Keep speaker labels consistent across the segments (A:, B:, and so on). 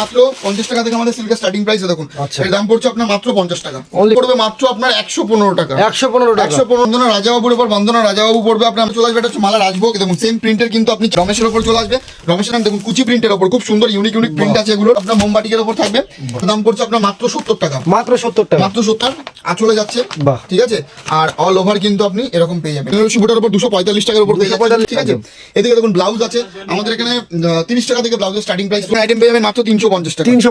A: মাত্র পঞ্চাশ টাকা থেকে আমাদের সিল্কের স্টার্টিং প্রাইস দেখুন।
B: আচ্ছা।
A: এর দাম পড়ছে আপনার মাত্র পঞ্চাশ টাকা। পড়বে মাত্র আপনার একশো পনেরো টাকা।
B: একশো পনেরো
A: একশো পনেরো রাজাবাবুর উপর বন্দনা রাজাবাবু পড়বে আপনার চলে আসবে এটা হচ্ছে মালা রাজভোগ দেখুন সেম প্রিন্টের কিন্তু আপনি রমেশের উপর চলে আসবে। রমেশের নাম দেখুন কুচি প্রিন্টের উপর খুব সুন্দর ইউনিক ইউনিক প্রিন্ট আছে এগুলো আপনার মোমবাটিকের উপর থাকবে। দাম পড়ছে আপনার মাত্র সত্তর টাকা।
B: মাত্র সত্তর টাকা।
A: মাত্র সত্তর আঁচলে যাচ্ছে ঠিক আছে? আর অল ওভার কিন্তু আপনি এরকম পেয়ে যাবেন। বেনারসি বুটার উপর দুশো পঁয়তাল্লিশ টাকার উপর পেয়ে যাবেন
B: 245
A: ঠিক আছে? এদিকে দেখুন ব্লাউজ আছে আমাদের এখানে তিরিশ টাকা থেকে ব্লাউজের স্টার্টিং প্রাইস আইটেম পেয়ে যাবেন মাত্র তিনশো পঞ্চাশ টাকা।
B: তিনশো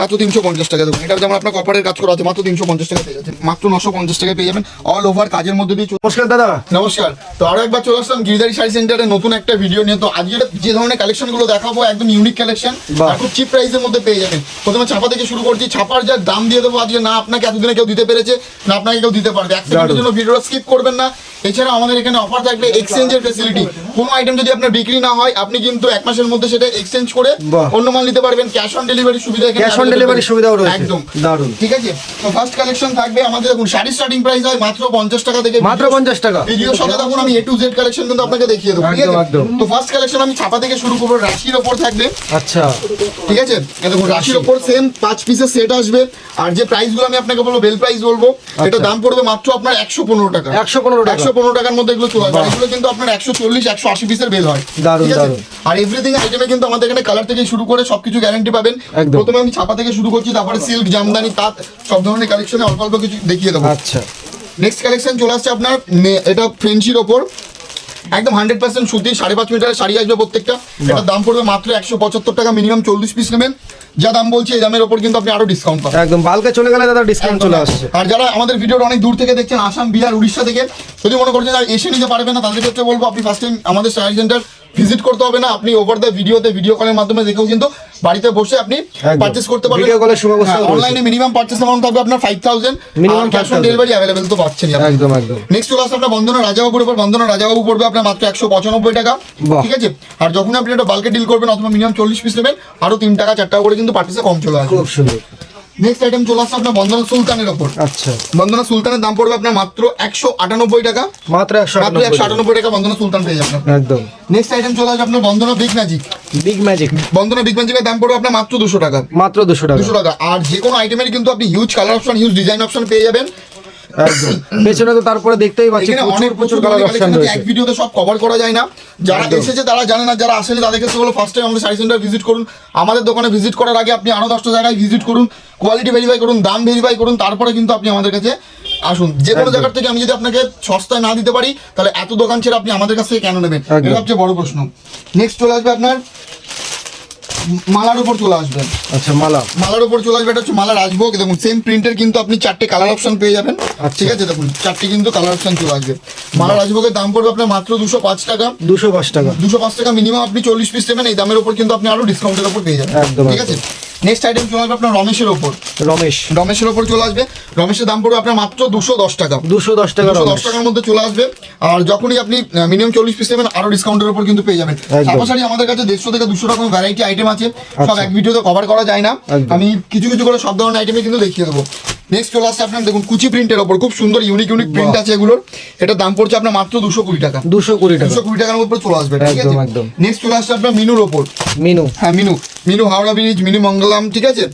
A: মাত্র তিনশো পঞ্চাশ টাকা দেখুন এটা যেমন আপনার কপারের কাজ করা আছে মাত্র তিনশো পঞ্চাশ টাকা পেয়ে যাচ্ছেন মাত্র নশো পঞ্চাশ টাকা পেয়ে যাবেন। অল ওভার কাজের মধ্যে দিয়ে
B: নমস্কার দাদা।
A: নমস্কার। তো আরও একবার চলে আসলাম গিরিদারি শাড়ি সেন্টারে নতুন একটা ভিডিও নিয়ে। তো আজকে যে ধরনের কালেকশনগুলো দেখাবো একদম ইউনিক কালেকশন আর খুব চিপ প্রাইসের মধ্যে পেয়ে যাবেন। প্রথমে ছাপা থেকে শুরু করছি। ছাপার যা দাম দিয়ে দেবো আজকে না আপনাকে এতদিনে কেউ দিতে পেরেছে না আপনাকে কেউ দিতে পারবে। এক জন্য ভিডিওটা স্কিপ করবেন না। এছাড়া আমাদের এখানে অফার থাকবে এক্সচেঞ্জের ফেসিলিটি কোনো আইটেম যদি আপনার বিক্রি না হয় আপনি কিন্তু এক মাসের মধ্যে সেটা এক্সচেঞ্জ করে অন্য মাল নিতে পারবেন। ক্যাশ অন ডেলিভারি সুবিধা
B: Cash
A: রয়েছে।
B: সুবিধাও রয়েছে।
A: একদম। ঠিক আছে? তো ফার্স্ট কালেকশন থাকবে আমাদের দেখুন শাড়ি স্টার্টিং প্রাইস হয় মাত্র পঞ্চাশ টাকা থেকে
B: মাত্র পঞ্চাশ টাকা।
A: ভিডিও সাথে তখন আমি এ টু জেড কালেকশন কিন্তু আপনাকে দেখিয়ে দেবো ঠিক আছে? তো ফার্স্ট কালেকশন আমি ছাপা থেকে শুরু করব রাশির ওপর থাকবে।
B: আচ্ছা।
A: ঠিক আছে? এই দেখুন রাশির ওপর সেম পাঁচ পিসের সেট আসবে। আর যে প্রাইসগুলো আমি আপনাকে বলব বেল প্রাইস বলব এটা দাম পড়বে মাত্র আপনার একশো পনেরো টাকা।
B: 115 টাকা।
A: একশো পনেরো টাকার মধ্যে এগুলো চলে আসবে। এগুলো কিন্তু আপনার একশো চল্লিশ একশো আশি পিসের বেল হয়। আছে?
B: দারুণ।
A: আর এভরিথিং আইটেমে কিন্তু আমাদের এখানে কালার থেকে শুরু করে সবকিছু গ্যারান্টি পাবেন। প্রথমে আমি ছাপা থেকে শুরু করছি তারপরে সিল্ক জামদানি তাঁত সব ধরনের কালেকশনে অল্প অল্প কিছু দেখিয়ে দেবো।
B: আচ্ছা।
A: নেক্সট কালেকশন চলে আসছে আপনার এটা ফেন্সির ওপর। একদম হান্ড্রেড পার্সেন্ট সুতি সাড়ে পাঁচ মিটারের শাড়ি আসবে প্রত্যেকটা। এটার দাম পড়বে মাত্র একশো পঁচাত্তর টাকা মিনিমাম চল্লিশ পিস নেবেন। যা দাম বলছি এই দামের ওপর কিন্তু আপনি আরও ডিসকাউন্ট পাবেন।
B: একদম বালকে চলে গেলে দাদা ডিসকাউন্ট চলে আসছে
A: আর যারা আমাদের ভিডিওটা অনেক দূর থেকে দেখছেন আসাম বিহার উড়িষ্যা থেকে যদি মনে করছেন আর এসে নিতে পারবেন না তাদের ক্ষেত্রে বলব আপনি ফার্স্ট টাইম আমাদের শাড়ি সেন্টার ভিজিট করতে হবে না। আপনি ওভার দ্য ভিডিওতে ভিডিও কলের মাধ্যমে দেখেও কিন্তু বাড়িতে বসে আপনি। পারচেস করতে পারবেন।
B: Video call-এর সুব্যবস্থাও
A: অনলাইনে মিনিমাম পারচেস অ্যামাউন্ট থাকবে আপনার five thousand
B: Minimum
A: cash on delivery available তো পাচ্ছেন
B: একদম একদম।
A: নেক্সট আসছে আপনার বন্ধনা রাজাবাবুর উপর। বন্ধনা রাজাবাবু পড়বে আপনার মাত্র একশো পঁচানব্বই টাকা। ঠিক আছে? আর যখন আপনি একটা বাল্কে ডিল করবেন অথবা মিনিমাম চল্লিশ পিস নেবেন আরও তিন টাকা চার টাকা করে কিন্তু পার্টিসে কম চলে আসবে।
B: খুব সুন্দর।
A: নেক্সট আইটেম চলে আসছে আপনার বন্দনা সুলতানের ওপর।
B: আচ্ছা।
A: বন্দনা সুলতানের দাম পড়বে আপনার মাত্র একশো আটানব্বই টাকা।
B: মাত্র একশো
A: মাত্র একশো আটানব্বই টাকা বন্দনা সুলতান পেয়ে যাবেন
B: একদম।
A: নেক্সট আইটেম চলে আসবে আপনার Bandana big magic
B: big magic
A: Bandana big ম্যাজিকের দাম পড়বে আপনার মাত্র দুশো টাকা।
B: মাত্র দুশো টাকা।
A: দুশো টাকা। আর যে কোনো আইটেমের কিন্তু আপনি huge colour option huge design option পেয়ে যাবেন।
B: পেছনে তো তারপরে দেখতেই পাচ্ছি প্রচুর
A: অনেক
B: প্রচুর কালার অপশন রয়েছে।
A: এক ভিডিওতে সব কভার করা যায় না। যারা এসেছে তারা জানে না যারা আসেনি তাদের ক্ষেত্রে হলো ফার্স্ট টাইম আমাদের শাড়ি সেন্টার ভিজিট করুন। আমাদের দোকানে ভিজিট করার আগে আপনি আরও দশটা জায়গায় ভিজিট করুন কোয়ালিটি ভেরিফাই করুন দাম ভেরিফাই করুন তারপরে কিন্তু আপনি আমাদের কাছে আসুন। যে কোনো জায়গার থেকে আমি যদি আপনাকে সস্তায় না দিতে পারি তাহলে এত দোকান ছেড়ে আপনি আমাদের কাছ থেকে কেন নেবেন। এটা সবচেয়ে বড় প্রশ্ন। নেক্সট চলে আসবে আপনার মালার উপর চলে আসবেন
B: আচ্ছা মালা।
A: মালার উপর চলে আসবে এটা হচ্ছে মালা রাজভোগ। দেখুন সেম প্রিন্টের কিন্তু আপনি চারটে কালার অপশন পেয়ে যাবেন।
B: আচ্ছা।
A: ঠিক আছে দেখুন চারটে কিন্তু কালার অপশন চলে আসবে। মালা রাজভোগের দাম পড়বে আপনার মাত্র দুশো পাঁচ টাকা।
B: দুশো পাঁচ টাকা।
A: দুশো পাঁচ টাকা মিনিমাম আপনি চল্লিশ পিস নেবেন এই দামের উপর কিন্তু আপনি আরও ডিসকাউন্টের উপর পেয়ে যাবেন। ঠিক আছে? নেক্সট আইটেম চলে আসবে আপনার রমেশের ওপর।
B: রমেশ।
A: রমেশের ওপর চলে আসবে। রমেশের দাম পড়বে আপনার মাত্র দুশো দশ টাকা।
B: দুশো দশ টাকা
A: দুশো টাকার মধ্যে চলে আসবে। আর যখনই আপনি মিনিমাম চল্লিশ পিস নেবেন আরও ডিসকাউন্টের উপর কিন্তু পেয়ে যাবেন। আমাদের কাছে দেড়শো থেকে দুশো রকম ভ্যারাইটি আইটেম আছে। সব
B: আচ্ছা।
A: এক ভিডিওতে কভার করা যায় না। আমি কিছু কিছু করে সব ধরনের আইটেমে কিন্তু দেখিয়ে দেবো। নেক্সট চলে আসছে আপনার দেখুন কুচি প্রিন্টের ওপর। খুব সুন্দর ইউনিক ইউনিক প্রিন্ট আছে এগুলোর। এটার দাম পড়ছে আপনার মাত্র দুশো কুড়ি টাকা।
B: দুশো কুড়ি টাকা।
A: দুশো কুড়ি টাকার উপর চলে আসবে ঠিক আছে? নেক্সট চলে আসছে আপনার মিনুর ওপর।
B: মিনু।
A: হ্যাঁ মিনু। মিনু হাওড়া ব্রিজ মিনু ঠিক আছে?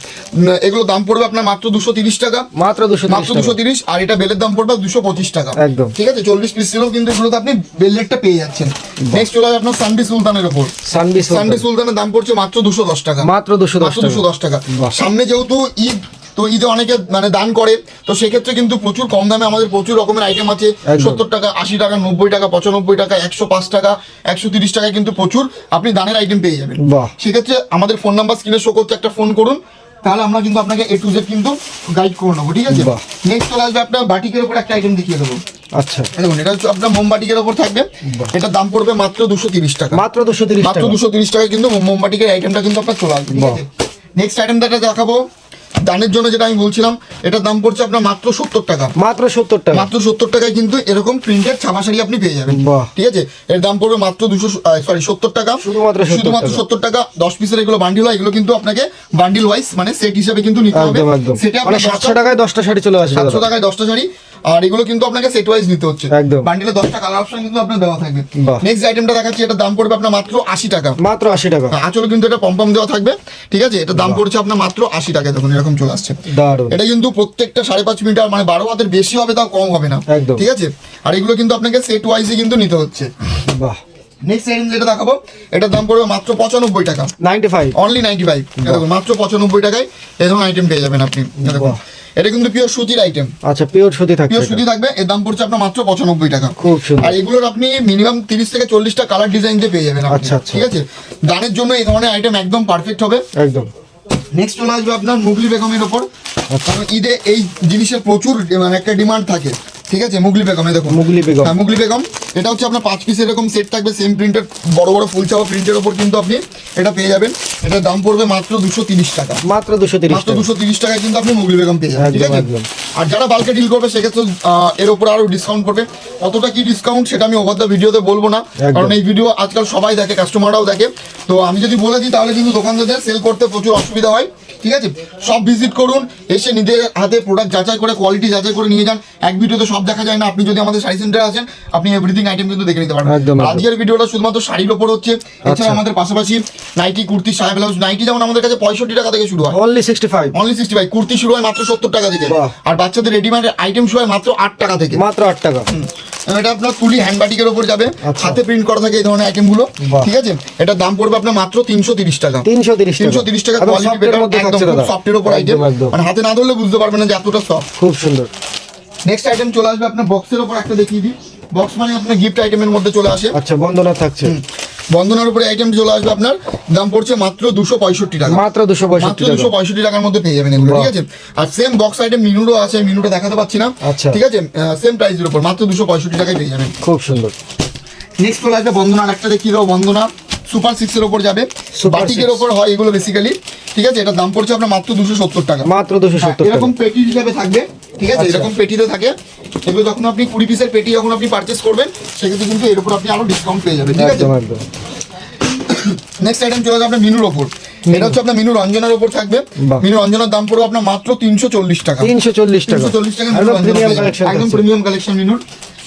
A: এগুলো দাম পড়বে আপনার মাত্র দুশো তিরিশ টাকা।
B: মাত্র দুশো
A: মাত্র দুশো তিরিশ আর এটা বেলের দাম পড়বে দুশো পঁচিশ টাকা।
B: একদম।
A: ঠিক আছে? চল্লিশ পিস ছিল কিন্তু এগুলোতে আপনি বেলেটটা পেয়ে যাচ্ছেন। নেক্সট চলে আসবে আপনার সানবি সুলতানের ওপর।
B: সানবি
A: সানবি সুলতানের দাম পড়ছে মাত্র দুশো দশ টাকা।
B: মাত্র দুশো দশ টাকা
A: দুশো দশ টাকা। সামনে যেহেতু ঈদ তো ঈদে অনেকে মানে দান করে। তো সেক্ষেত্রে কিন্তু প্রচুর কম দামে আমাদের প্রচুর রকমের আইটেম আছে। সত্তর টাকা আশি টাকা নব্বই টাকা পঁচানব্বই টাকা একশো পাঁচ টাকা একশো তিরিশ টাকায় কিন্তু প্রচুর আপনি দানের আইটেম পেয়ে যাবেন। সেক্ষেত্রে আমাদের ফোন নাম্বার স্ক্রিনে শো করতে একটা ফোন করুন। তাহলে আমরা কিন্তু আপনাকে এ টু জেড কিন্তু গাইড করে নেব ঠিক আছে? নেক্সট চলে আসবে আপনার বাটিকের উপর একটা আইটেম দেখিয়ে দেবো।
B: আচ্ছা।
A: দেখুন এটা হচ্ছে আপনার মোমবাটিকের ওপর থাকবে। এটার দাম পড়বে মাত্র দুশো তিরিশ টাকা।
B: মাত্র দুশো তিরিশ
A: মাত্র
B: টাকা।
A: দুশো তিরিশ টাকায় কিন্তু মোমবাটিকের আইটেমটা কিন্তু আপনার চলে আসবে ঠিক
B: বাহ।
A: আছে? নেক্সট আইটেমটা দেখাবো। দানের জন্য যেটা আমি বলছিলাম এটার দাম পড়ছে আপনার মাত্র সত্তর টাকা।
B: মাত্র সত্তর টাকা।
A: মাত্র সত্তর টাকায় কিন্তু এরকম প্রিন্টেড ছাপা শাড়ি আপনি পেয়ে যাবেন। ঠিক আছে? এর দাম পড়বে মাত্র দুশো সরি সত্তর টাকা।
B: শুধুমাত্র
A: শুধুমাত্র সত্তর টাকা। দশ পিসের এগুলো বান্ডিল হয় এগুলো কিন্তু আপনাকে বান্ডিল ওয়াইজ মানে সেট হিসাবে কিন্তু নিতে হবে। সেটা
B: মানে
A: আপনার
B: সাতশো টাকায় দশটা শাড়ি চলে আসবে
A: সাতশো টাকায় দশটা শাড়ি। আর এগুলো কিন্তু আপনাকে সেট ওয়াইজ নিতে হচ্ছে।
B: একদম।
A: বান্ডিলে দশটা কালার অপশন কিন্তু আপনার দেওয়া থাকবে। নেক্সট আইটেমটা দেখাচ্ছি এটা দাম পড়বে আপনার মাত্র আশি টাকা।
B: মাত্র আশি টাকা।
A: আঁচলে কিন্তু এটা পম্পম দেওয়া থাকবে। ঠিক আছে? এটা দাম পড়ছে আপনার মাত্র আশি টাকা দেখুন এরকম চলে আসছে। এটা কিন্তু প্রত্যেকটা সাড়ে পাঁচ মিটার মানে বারো হাতের বেশি হবে তাও কম হবে না। ঠিক আছে? আর এগুলো কিন্তু আপনাকে সেট ওয়াইজে কিন্তু নিতে হচ্ছে।
B: বাহ।
A: নেক্সট আইটেম যেটা দেখাবো এটার দাম পড়বে মাত্র পঁচানব্বই টাকা।
B: Ninety five
A: only ninety five দেখুন মাত্র পঁচানব্বই টাকায় ধরনের আইটেম পেয়ে যাবেন আপনি। দেখুন। এটা কিন্তু পিওর সুতির আইটেম
B: আচ্ছা পিওর সুতি থাকছে
A: পিওর সুতি থাকবে এর দাম পড়ছে আপনার মাত্র পঁচানব্বই টাকা।
B: খুব সুন্দর।
A: আর এগুলোর আপনি মিনিমাম তিরিশ থেকে চল্লিশটা কালার ডিজাইন দিয়ে পেয়ে যাবেন
B: আচ্ছা, আচ্ছা।
A: ঠিক আছে? দানের জন্য এই ধরনের আইটেম একদম পারফেক্ট হবে।
B: একদম।
A: নেক্সট চলে আসবে আপনার মুগলি বেগমের ওপর। কারণ ঈদে এই জিনিসের প্রচুর মানে একটা ডিমান্ড থাকে। ঠিক আছে? মুগলি বেগমে দেখুন।
B: মুগলি বেগম।
A: হ্যাঁ মুগলি বেগম। এটা হচ্ছে আপনার পাঁচ পিস এরকম সেট থাকবে সেম প্রিন্টের বড় বড় ফুল চাওয়া প্রিন্টের ওপর কিন্তু আপনি এটা পেয়ে যাবেন। এটার দাম পড়বে মাত্র দুশো তিরিশ টাকা।
B: মাত্র দুশো তিরিশ
A: মাত্র দুশো তিরিশ টাকায় কিন্তু আপনি মুগলি বেগম পেয়ে যাবেন ঠিক আছে? আর যারা বালকে ডিল করবে সেক্ষেত্রে এর উপর আরও ডিসকাউন্ট করবে কতটা কি ডিসকাউন্ট সেটা আমি ওভার দ্য ভিডিওতে বলব না। কারণ এই ভিডিও আজকাল সবাই দেখে কাস্টমাররাও দেখে। তো আমি যদি বলে দিই তাহলে কিন্তু দোকানদারদের সেল করতে প্রচুর অসুবিধা হয় ঠিক আছে? সব ভিজিট করুন এসে নিজের হাতে প্রোডাক্ট যাচাই করে কোয়ালিটি যাচাই করে নিয়ে যান। এক ভিডিওতে সব দেখা যায় না। আপনি যদি আমাদের শাড়ি সেন্টারে আসেন আপনি এভরিথিং আইটেম কিন্তু দেখে নিতে পারবেন।
B: একদম, একদম।
A: আজকের ভিডিওটা শুধুমাত্র শাড়ির ওপর হচ্ছে এছাড়া
B: আচ্ছা।
A: আমাদের পাশাপাশি নাইটি কুর্তি সাহেব ব্লাউজ নাইটি যেমন আমাদের কাছে পঁয়ষট্টি টাকা থেকে শুরু হয়।
B: Only sixty five
A: only sixty five kurti শুরু হয় মাত্র সত্তর টাকা থেকে। আর বাচ্চাদের রেডিমেড আইটেম শুরু হয় মাত্র আট টাকা থেকে।
B: মাত্র আট টাকা।
A: এটা আপনার তুলি হ্যান্ডবাটিকের ওপর যাবে।
B: আচ্ছা।
A: হাতে প্রিন্ট করা থাকে এই ধরনের আইটেমগুলো
B: বাহ।
A: ঠিক আছে? এটার দাম পড়বে আপনার মাত্র তিনশো তিরিশ টাকা।
B: তিনশো তিরিশ
A: তিনশো তিরিশ টাকা
B: একদম
A: কোয়ালিটি
B: সফটের মধ্যে
A: সফটের ওপর আইটেম
B: একদম, একদম।
A: মানে হাতে না ধরলে বুঝতে পারবেন না যে এতটা সফট
B: খুব সুন্দর।
A: নেক্সট আইটেম চলে আসবে আপনার বক্সের ওপর একটা দেখিয়ে দিই। বক্স মানে আপনার গিফট আইটেমের মধ্যে চলে আসে।
B: আচ্ছা বন্দনা থাকছে।
A: বন্ধনের উপরে আইটেম চলে আসবে আপনার। দাম পড়ছে মাত্র দুশো পঁয়ষট্টি টাকা।
B: মাত্র দুশো পঁয়ষট্টি
A: দুশো পঁয়ষট্টি টাকার মধ্যে পেয়ে যাবেন এগুলো ঠিক আছে? আর সেম বক্স আইটেম মিনুরও আছে মিনুটা দেখাতে পাচ্ছি না।
B: আচ্ছা।
A: ঠিক আছে? সেম প্রাইসের উপর মাত্র দুশো পঁয়ষট্টি টাকায় পেয়ে যাবেন।
B: খুব সুন্দর।
A: নেক্সট চলে আসবে বন্ধনার একটা দেখিয়ে দেবো। বন্ধনা সুপার সিক্স এর উপর যাবে। বাটিকের। ওপর হয় এগুলো বেসিক্যালি ঠিক আছে? এটার দাম পড়ছে আপনার মাত্র দুশো সত্তর টাকা।
B: মাত্র দুশো
A: হ্যাঁ,
B: সত্তর টাকা।
A: এরকম পেটি হিসাবে থাকবে। ঠিক আছে?
B: আচ্ছা।
A: এরকম পেটিতে থাকে। এগুলো যখন আপনি কুড়ি পিসের পেটি যখন আপনি পারচেস করবেন সেক্ষেত্রে কিন্তু এর উপর আপনি আরও ডিসকাউন্ট পেয়ে যাবেন ঠিক আছে? নেক্সট আইটেম চলে যাবে আপনার মিনুর ওপর। এটা হচ্ছে আপনার মিনু রঞ্জনের ওপর থাকবে। মিনু রঞ্জনের দাম পড়বে আপনার মাত্র তিনশো চল্লিশ টাকা।
B: তিনশো চল্লিশ টাকা।
A: চল্লিশ টাকা
B: একদম প্রিমিয়াম কালেকশন
A: মিনুর।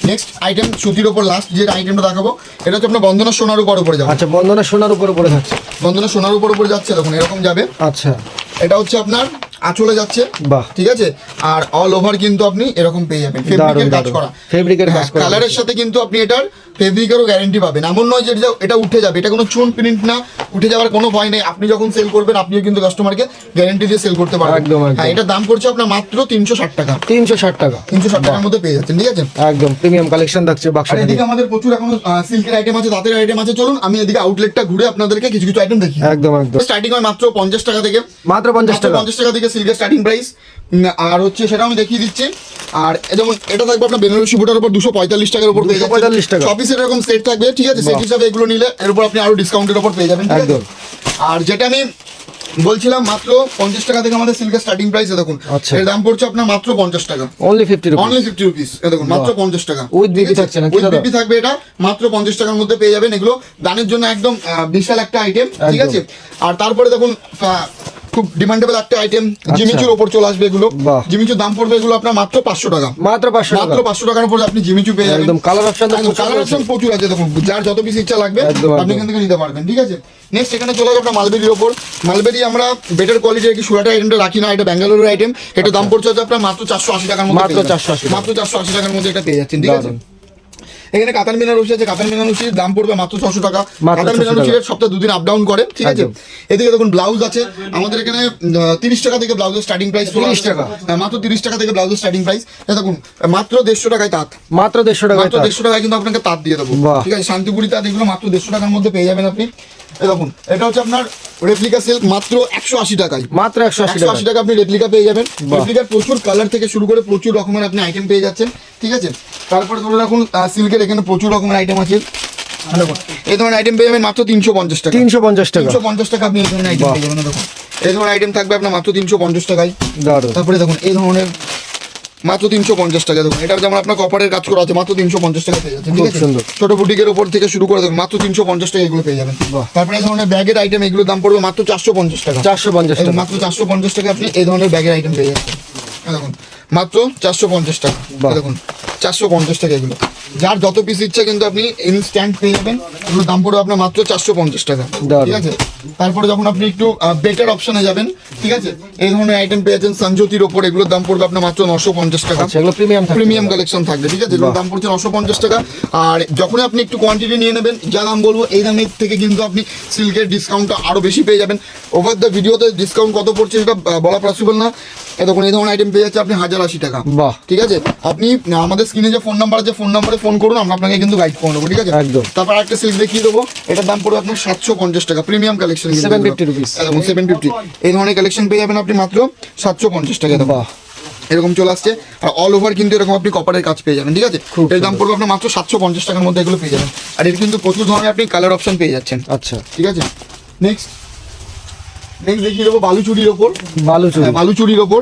A: নেক্সট আইটেম সুতির ওপর লাস্ট যে আইটেমটা দেখাবো এটা হচ্ছে আপনার বন্ধনা সোনার উপর উপরে যাবে।
B: আচ্ছা বন্দনা সোনার উপর উপরে থাকছে
A: বন্ধনা সোনার উপর উপরে যাচ্ছে দেখুন এরকম যাবে।
B: আচ্ছা।
A: এটা হচ্ছে আপনার আঁচলে যাচ্ছে।
B: বাহ।
A: ঠিক আছে? আর অল ওভার কিন্তু আপনি এরকম পেয়ে যাবেন। ফেব্রিকের কাজ করা।
B: Fabric-এর কাজ করা।
A: কালারের সাথে কিন্তু আপনি এটার ফেব্রিকেরও গ্যারান্টি পাবেন। এমন নয় যে এটা- এটা উঠে যাবে। এটা কোনো চুন প্রিন্ট না। উঠে যাওয়ার কোনো ভয় নেই। আপনি যখন সেল করবেন আপনিও কিন্তু কাস্টমারকে গ্যারান্টি দিয়ে সেল করতে পারবেন।
B: একদম।
A: হ্যাঁ এটার দাম পড়ছে আপনার মাত্র তিনশো ষাট টাকা।
B: তিনশো ষাট টাকা।
A: তিনশো ষাট টাকার মধ্যে পেয়ে যাচ্ছেন ঠিক আছে?
B: একদম প্রিমিয়াম কালেকশন থাকছে বাক্স
A: এদিকে আমাদের প্রচুর এখন সিল্কের আইটেম আছে তাঁতের আইটেম আছে। চলুন আমি এদিকে আউটলেটটা ঘুরে আপনাদেরকে কিছু কিছু আইটেম দেখি।
B: একদম একদম।
A: স্টার্টিং হয় মাত্র পঞ্চাশ টাকা থেকে।
B: মাত্র পঞ্চাশ টাকা।
A: পঞ্চাশ টাকা থেকে সিল্কের স্টার্টিং প্রাইস আর হচ্ছে সেটা আমি দেখিয়ে দিচ্ছি। আর যেমন এটা থাকবে আপনার বেনারসি বুটার উপর দুশো পঁয়তাল্লিশ টাকার উপর পেয়ে
B: 245 টাকা।
A: পিসের এরকম সেট থাকবে ঠিক আছে? সেট হিসাবে এগুলো নিলে এর উপর আপনি আরও ডিসকাউন্টের উপর পেয়ে যাবেন
B: একদম।
A: আর যেটা আমি বলছিলাম মাত্র পঞ্চাশ টাকা থেকে আমাদের সিল্কের স্টার্টিং প্রাইস দেখুন
B: আচ্ছা।
A: এর দাম পড়ছে আপনার মাত্র পঞ্চাশ টাকা।
B: Only fifty
A: only fifty rupees দেখুন মাত্র পঞ্চাশ টাকা।
B: With BB থাকছে না
A: উইথ বিপি থাকবে এটা মাত্র পঞ্চাশ টাকার মধ্যে পেয়ে যাবেন এগুলো। দানের জন্য একদম বিশাল একটা আইটেম ঠিক আছে? আর তারপরে দেখুন খুব ডিমান্ডেবল একটা আইটেম জিমিচুর ওপর চলে আসবে এগুলো। জিমিচুর দাম পড়বে এগুলো আপনার মাত্র পাঁচশো টাকা।
B: মাত্র পাঁচশো
A: মাত্র পাঁচশো টাকার উপর আপনি জিমিচু পেয়ে যাবেন।
B: একদম কালার অপশন
A: কালার অপশন প্রচুর আছে। দেখুন যার যত পিস ইচ্ছা লাগবে আপনি এখান থেকে নিতে পারবেন ঠিক আছে? নেক্সট এখানে চলে যাবে আপনার মালবেরির ওপর। মালবেরি আমরা বেটার কোয়ালিটির কি সুরাটা আইটেমটা রাখি না এটা ব্যাঙ্গালোরের আইটেম এটা দাম পড়ছে আপনার মাত্র চারশো আশি টাকার মধ্যে
B: মাত্র। 480 টাকা।
A: মাত্র চারশো আশি টাকার মধ্যে এটা পেয়ে যাচ্ছেন ঠিক আছে। এখানে কাতান বেনারসি আছে কাতান বেনারসির দাম পড়বে মাত্র ছশো টাকা। কাতান
B: বেনারসির
A: সপ্তাহে দুদিন আপ ডাউন করে ঠিক আছে? এদিকে দেখুন ব্লাউজ আছে। আমাদের এখানে তিরিশ টাকা থেকে ব্লাউজের স্টার্টিং প্রাইস
B: 30 টাকা।
A: মাত্র তিরিশ টাকা থেকে ব্লাউজের স্টার্টিং প্রাইস দেখুন মাত্র দেড়শো টাকায় তাঁত।
B: মাত্র দেড়শো টাকা
A: মাত্র দেড়শো টাকায় কিন্তু আপনাকে তাঁত দিয়ে দেবো। ঠিক আছে শান্তিপুরি তাঁত এগুলো মাত্র দেড়শো টাকার মধ্যে পেয়ে যাবেন আপনি। এই দেখুন এটা হচ্ছে আপনার রেপ্লিকা সিল্ক মাত্র একশো আশি টাকায়।
B: মাত্র একশো আশি টাকা
A: আপনি রেপ্লিকা পেয়ে যাবেন। রেপ্লিকার প্রচুর কালার থেকে শুরু করে প্রচুর রকমের আপনি আইটেম পেয়ে যাচ্ছেন ঠিক আছে? তারপরে ধরে রাখুন সিল্কের এখানে প্রচুর রকমের আইটেম আছে। এই ধরনের আইটেম পেয়ে যাবেন মাত্র তিনশো পঞ্চাশ টাকা
B: তিনশো পঞ্চাশ টাকা।
A: তিনশো পঞ্চাশ টাকা আপনি এই ধরনের আইটেম। পেয়ে যাবেন দেখুন। এই ধরনের আইটেম থাকবে আপনার মাত্র তিনশো পঞ্চাশ টাকায়। তারপরে দেখুন এই ধরনের মাত্র তিনশো পঞ্চাশ টাকা দেখুন। এটা যেমন আপনার কপারের কাজ করা আছে মাত্র তিনশো পঞ্চাশ টাকা পেয়ে যাচ্ছেন ঠিক আছে?
B: সুন্দর।
A: ছোট বুটিকের উপর থেকে শুরু করে দেখুন মাত্র তিনশো পঞ্চাশ টাকা এগুলো পেয়ে যাবেন। তারপরে এই ধরনের ব্যাগের আইটেম এগুলোর দাম পড়বে মাত্র চারশো পঞ্চাশ টাকা।
B: চারশো পঞ্চাশ টাকা।
A: মাত্র চারশো পঞ্চাশ টাকা আপনি এই ধরনের ব্যাগের আইটেম পেয়ে যাচ্ছেন। দেখুন মাত্র চারশো পঞ্চাশ টাকা। দেখুন চারশো পঞ্চাশ টাকা এগুলো। যার যত পিস ইচ্ছা কিন্তু আপনি ইনস্ট্যান্ট পেয়ে যাবেন। এগুলোর দাম পড়বে আপনার মাত্র চারশো পঞ্চাশ টাকা। ঠিক আছে? তারপরে যখন আপনি একটু বেটার অপশনে যাবেন ঠিক আছে? এই ধরনের আইটেম পেয়ে যাচ্ছেন সঞ্জতির ওপর এগুলোর দাম পড়বে আপনার মাত্র নশো পঞ্চাশ টাকা।
B: প্রিমিয়াম
A: প্রিমিয়াম কালেকশন থাকবে ঠিক আছে? এগুলোর দাম পড়ছে নশো পঞ্চাশ টাকা। আর যখন আপনি একটু কোয়ান্টিটি নিয়ে নেবেন যা দাম বলব এই দামের থেকে কিন্তু আপনি সিল্কের ডিসকাউন্টটা আরও বেশি পেয়ে যাবেন। ওভার দ্য ভিডিওতে ডিসকাউন্ট কত পড়ছে সেটা বলা পসিবল না। এই দেখুন এই ধরনের আইটেম পেয়ে যাচ্ছে আপনি হাজার আশি টাকা।
B: বাহ।
A: ঠিক আছে? আপনি আমাদের স্ক্রিনে যে ফোন নাম্বার আছে ফোন নাম্বারে ফোন করুন আমরা আপনাকে কিন্তু গাইড করে নেব ঠিক আছে?
B: একদম।
A: তারপর একটা সিল্ক দেখিয়ে দেবো এটার দাম পড়বে আপনার সাতশো পঞ্চাশ টাকা premium collection
B: 750 rupees।
A: Seven fifty এই ধরনের কালেকশন পেয়ে যাবেন আপনি মাত্র সাতশো পঞ্চাশ টাকা
B: বাহ।
A: এরকম চলে আসছে। আর অল ওভার কিন্তু এরকম আপনি কপারের কাজ পেয়ে যাবেন ঠিক আছে? এর দাম পড়বে আপনার মাত্র সাতশো পঞ্চাশ টাকার মধ্যে এগুলো পেয়ে যাবেন। আর এর কিন্তু প্রচুর ধরনের আপনি কালার অপশন পেয়ে যাচ্ছেন।
B: আচ্ছা।
A: ঠিক আছে? নেক্সট নেক্সট দেখিয়ে দেবো বালুচুরির ওপর।
B: বালুচুরি।
A: হ্যাঁ, বালুচুরির ওপর।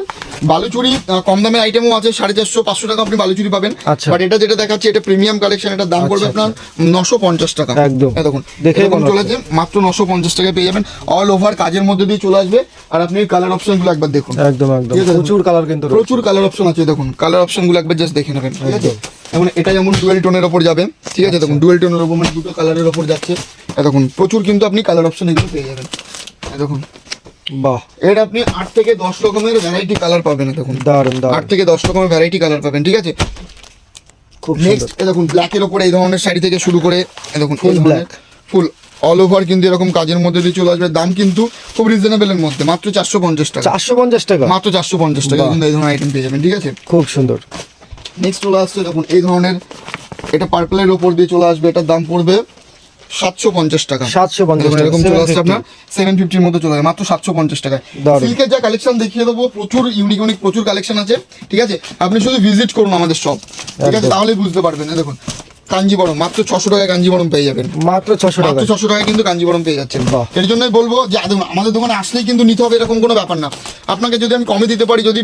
A: বালুচুরি কম দামের আইটেমও আছে সাড়ে চারশো পাঁচশো টাকা আপনি বালুচুরি পাবেন।
B: আচ্ছা।
A: বাট এটা যেটা দেখাচ্ছে এটা প্রিমিয়াম কালেকশন এটার দাম পড়বে
B: আচ্ছা,
A: আপনার নশো পঞ্চাশ টাকা।
B: একদম।
A: হ্যাঁ, দেখুন। এরকম চলে যাচ্ছে মাত্র নশো পঞ্চাশ টাকায় পেয়ে যাবেন। অল ওভার কাজের মধ্যে দিয়ে চলে আসবে। আর আপনি কালার অপশনগুলো একবার দেখুন।
B: একদম একদম।
A: ঠিক আছে।
B: প্রচুর কালার কিন্তু
A: প্রচুর কালার অপশন আছে দেখুন। কালার অপশনগুলো একবার জাস্ট দেখে নেবেন ঠিক আছে? এখন এটা যেমন ডুয়েল টোনের ওপর যাবে ঠিক আছে? দেখুন ডুয়েল টোনের ওপর মানে দুটো কালারের ওপর যাচ্ছে। দেখুন প্রচুর কিন্তু আপনি কালার অপশন এগুলো পেয়ে যাবেন। দেখুন।
B: বাহ।
A: এর আপনি আট থেকে দশ রকমের ভ্যারাইটি কালার পাবেন দেখুন।
B: দারুণ
A: আট থেকে দশ রকমের ভ্যারাইটি কালার পাবেন ঠিক আছে?
B: খুব
A: নেক্সট দেখুন ব্ল্যাকের ওপরে এই ধরনের শাড়ি থেকে শুরু করে দেখুন
B: Full black।
A: Full all over কিন্তু এরকম কাজের মধ্যে দিয়ে চলে আসবে। দাম কিন্তু খুব রিজনেবলের মধ্যে মাত্র চারশো পঞ্চাশ টাকা।
B: চারশো পঞ্চাশ টাকা?
A: মাত্র চারশো পঞ্চাশ টাকা। কিন্তু এই ধরনের আইটেম পেয়ে যাবেন ঠিক আছে?
B: খুব সুন্দর।
A: নেক্সট চলে আসছে দেখুন এই ধরনের এটা পার্পলের ওপর দিয়ে চলে আসবে এটার দাম পড়বে সাতশো পঞ্চাশ টাকা।
B: 750
A: পঞ্চাশ এরকম চলে আসছে আপনার সেভেন ফিফটির মধ্যে চলে মাত্র সাতশো পঞ্চাশ টাকায়। সিল্কের যা কালেকশন দেখিয়ে দেবো প্রচুর ইউনিক ইউনিক প্রচুর কালেকশন আছে ঠিক আছে? আপনি শুধু ভিজিট করুন আমাদের শপ ঠিক আছে? তাহলে বুঝতে পারবেন দেখুন। কাঞ্জিবরম মাত্র ছশো টাকায় কাঞ্জিবরম পেয়ে যাবেন।
B: মাত্র ছশো টাকা
A: ছশো টাকায় কিন্তু কাঞ্জিবরম পেয়ে যাচ্ছেন। এর জন্যই বলব যে আমাদের দোকানে আসলেই কিন্তু নিতে হবে এরকম কোনো ব্যাপার না। আপনাকে যদি আমি কমে দিতে পারি যদি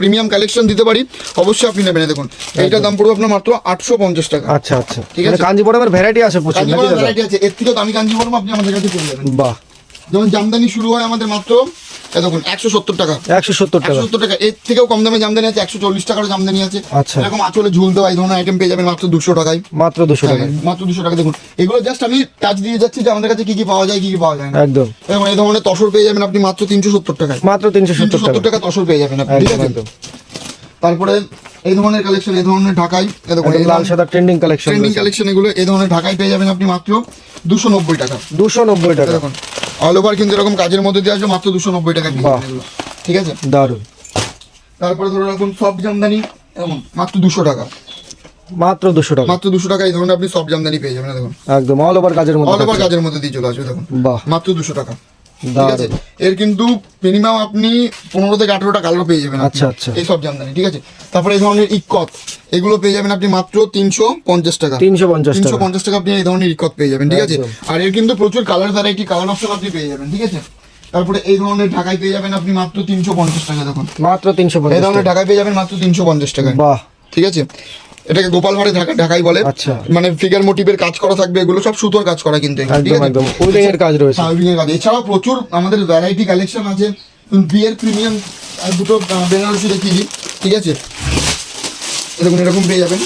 A: প্রিমিয়াম কালেকশন দিতে পারি অবশ্যই আপনি নেবেন। দেখুন এইটার দাম পড়বে আপনার মাত্র আটশো পঞ্চাশ টাকা।
B: আচ্ছা আচ্ছা।
A: ঠিক
B: মানে
A: আছে।
B: কাঞ্জিপুরমের ভ্যারাইটি আছে প্রচুর
A: ভ্যারাইটি আছে। এর থেকে দামি কাঞ্জিবরম আপনি আমাদের কাছে পেয়ে যাবেন।
B: বাহ।
A: যেমন জামদানি শুরু হয় আমাদের মাত্র দেখুন একশো সত্তর টাকা।
B: একশো সত্তর টাকা।
A: সত্তর টাকা। এর থেকেও কম দামে জামদানি আছে একশো চল্লিশ টাকারও জামদানি আছে।
B: আচ্ছা।
A: এরকম আঁচলে ঝুল দেওয়া এই ধরনের আইটেম পেয়ে যাবেন মাত্র দুশো টাকায়।
B: মাত্র দুশো টাকা
A: হ্যাঁ, মাত্র দুশো টাকা দেখুন এগুলো জাস্ট আমি টাচ দিয়ে যাচ্ছি যে আমাদের কাছে কি কি পাওয়া যায় কি কি পাওয়া যায় না।
B: একদম।
A: এবং এই ধরনের তসর পেয়ে যাবেন আপনি মাত্র তিনশো সত্তর টাকায়।
B: মাত্র তিনশো সত্তর টাকা
A: তসর পেয়ে যাবেন আপনি ঠিক আছে? তারপরে এই ধরনের কালেকশন এই ধরনের দেখুন
B: লাল সাদা ট্রেন্ডিং কালেকশন
A: ট্রেন্ডিং কালেকশন এগুলো এই ধরনের ঢাকাই পেয়ে যাবেন আপনি মাত্র দুশো নব্বই টাকা।
B: দুশো নব্বই টাকা।
A: দেখুন অল ওভার কিন্তু এরকম কাজের মধ্যে দিয়ে আসবে মাত্র দুশো নব্বই টাকা। ঠিক আছে?
B: দারুণ।
A: তারপরে ধরো রাখুন সব জামদানি এমন মাত্র দুশো টাকা।
B: মাত্র দুশো টাকা।
A: মাত্র দুশো টাকা এই ধরনের আপনি সব জামদানি পেয়ে যাবেন দেখুন।
B: একদম অল ওভার কাজের
A: অল ওভার কাজের মধ্যে দিয়ে চলে আসবে দেখুন।
B: বাহ।
A: মাত্র দুশো টাকা। ঠিক আছে? এর কিন্তু মিনিমাম আপনি পনেরো থেকে আঠারোটা কালার পেয়ে যাবেন।
B: আচ্ছা, আচ্ছা।
A: এই সব জামদানি ঠিক আছে? তারপরে এই ধরনের ইকত এগুলো পেয়ে যাবেন আপনি মাত্র তিনশো পঞ্চাশ টাকা।
B: তিনশো পঞ্চাশ
A: তিনশো পঞ্চাশ টাকা আপনি এই ধরনের ইকত পেয়ে যাবেন ঠিক আছে? আর এর কিন্তু প্রচুর কালার ভ্যারাইটি কালার অপশন আপনি পেয়ে যাবেন ঠিক আছে? তারপরে এই ধরনের ঢাকায় পেয়ে যাবেন আপনি মাত্র তিনশো পঞ্চাশ টাকা দেখুন
B: মাত্র তিনশো
A: এই ধরনের
B: টাকা।
A: ঢাকায় পেয়ে যাবেন মাত্র তিনশো পঞ্চাশ
B: বাহ।
A: ঠিক আছে? এটাকে গোপাল ভাড়ে ঢাকা ঢাকাই বলে।
B: আচ্ছা।
A: মানে ফিগার মোটিভের কাজ করা থাকবে এগুলো সব সুতোর কাজ করা কিন্তু ঠিক
B: একদম
A: আছে?
B: একদম। উইভিং এর কাজ রয়েছে।
A: হ্যাঁ, এর কাজ। এছাড়াও প্রচুর আমাদের ভ্যারাইটি কালেকশন আছে। বিয়ের প্রিমিয়াম দুটো বেনারসি দেখিয়ে দিই ঠিক আছে? এরকম এরকম পেয়ে যাবেন।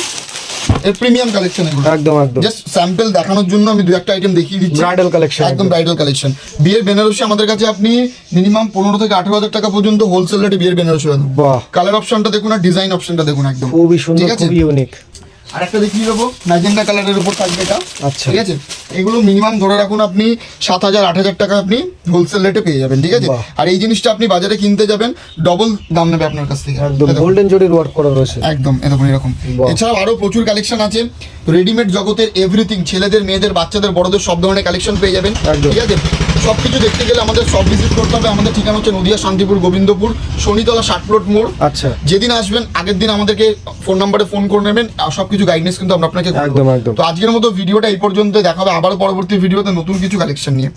A: এর প্রিমিয়াম কালেকশন এগুলো।
B: একদম একদম।
A: জাস্ট স্যাম্পল দেখানোর জন্য আমি দু একটা আইটেম দেখিয়ে দিচ্ছি।
B: ব্রাইডাল কালেকশন
A: একদম। ব্রাইডাল কালেকশন বিয়ের বেনারসি আমাদের কাছে আপনি মিনিমাম পনেরো থেকে আঠারো হাজার টাকা পর্যন্ত হোলসেল রেটে বিয়ের বেনারসি পাবেন।
B: বাহ।
A: কালার অপশনটা দেখুন আর ডিজাইন অপশনটা দেখুন একদম।
B: খুবই সুন্দর খুবই ইউনিক
A: আর একটা দেখিয়ে দেবো। ম্যাজেন্ডা কালারের উপর থাকবে এটা।
B: আচ্ছা।
A: ঠিক আছে? এগুলো মিনিমাম ধরে রাখুন আপনি সাত হাজার আট হাজার টাকা আপনি হোলসেল রেটে পেয়ে যাবেন ঠিক আছে? আর এই জিনিসটা আপনি বাজারে কিনতে যাবেন ডবল দাম নেবে আপনার কাছ থেকে।
B: একদম গোল্ডেন জরির ওয়ার্ক করা রয়েছে।
A: একদম এরকম। এরকম এছাড়াও আরও প্রচুর কালেকশন আছে। রেডিমেড জগতের এভরিথিং ছেলেদের মেয়েদের বাচ্চাদের বড়দের সব ধরনের কালেকশন পেয়ে যাবেন ঠিক আছে? সব কিছু দেখতে গেলে আমাদের সব ভিজিট করতে হবে। আমাদের ঠিকানা হচ্ছে নদিয়া শান্তিপুর গোবিন্দপুর শনিতলা ষাটপ্লট মোড়।
B: আচ্ছা।
A: যেদিন আসবেন আগের দিন আমাদেরকে ফোন নাম্বারে ফোন করে নেবেন। আর সব কিছু গাইডেন্স কিন্তু আমরা আপনাকে
B: একদম, একদম।
A: তো আজকের মতো ভিডিওটা এই পর্যন্ত দেখাবে আবার পরবর্তী ভিডিওতে নতুন কিছু কালেকশন নিয়ে।